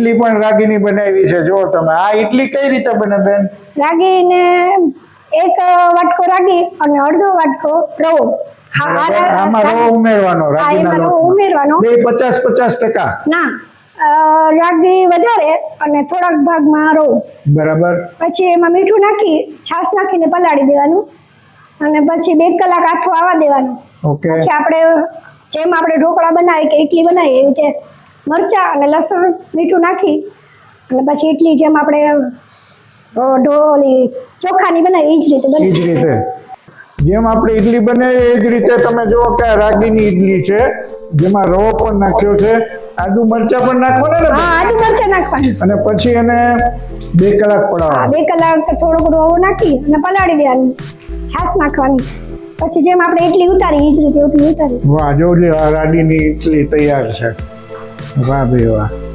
ઈડલી પણ રાગીની બનાવી છે. જો તમે આ ઈડલી કઈ રીતે બને બેન? રાગીને એક વાટકો રાગી અને અડધો વાટકો રવો. આમાં રવો ઉમેરવાનો રાગીના રવો ઉમેરવાનો. બે પચાસ પચાસ ટકા. ના રાગી વધારે અને થોડાક ભાગમાં રવો. બરાબર. પછી એમાં મીઠું નાખી છાશ નાખીને પલાળી દેવાનું. અને પછી બે કલાક આથો આવવા દેવાનું. ઓકે. પછી આપણે જેમ આપણે ઢોકળા બનાવીએ કે ઇડલી બનાવીએ એવી રીતે મરચાં અને લસણ મીઠું નાખી અને પછી ઇડલી જેમ આપણે ઢોલી ચોખાની બનાવી એ જ રીતે એ જ રીતે. જેમ આપણે ઈડલી બને એ જ રીતે તમે જુઓ કે આ રાગીની ઇડલી છે જેમાં રવો પણ નાખ્યો છે આદુ મરચા પણ નાખવાના ને હા આદુ મરચાં નાખવાની. અને પછી એને બે કલાક પડાવવા બે કલાક થોડોક રવો નાખી અને પલાળી દેવાની છાશ નાખવાની. પછી જેમ આપણે ઇડલી ઉતારી એ જ રીતે ઇડલી ઉતારી. વાહ જો રાગીની ઇડલી તૈયાર છે. વાહ ભાઈ વાહ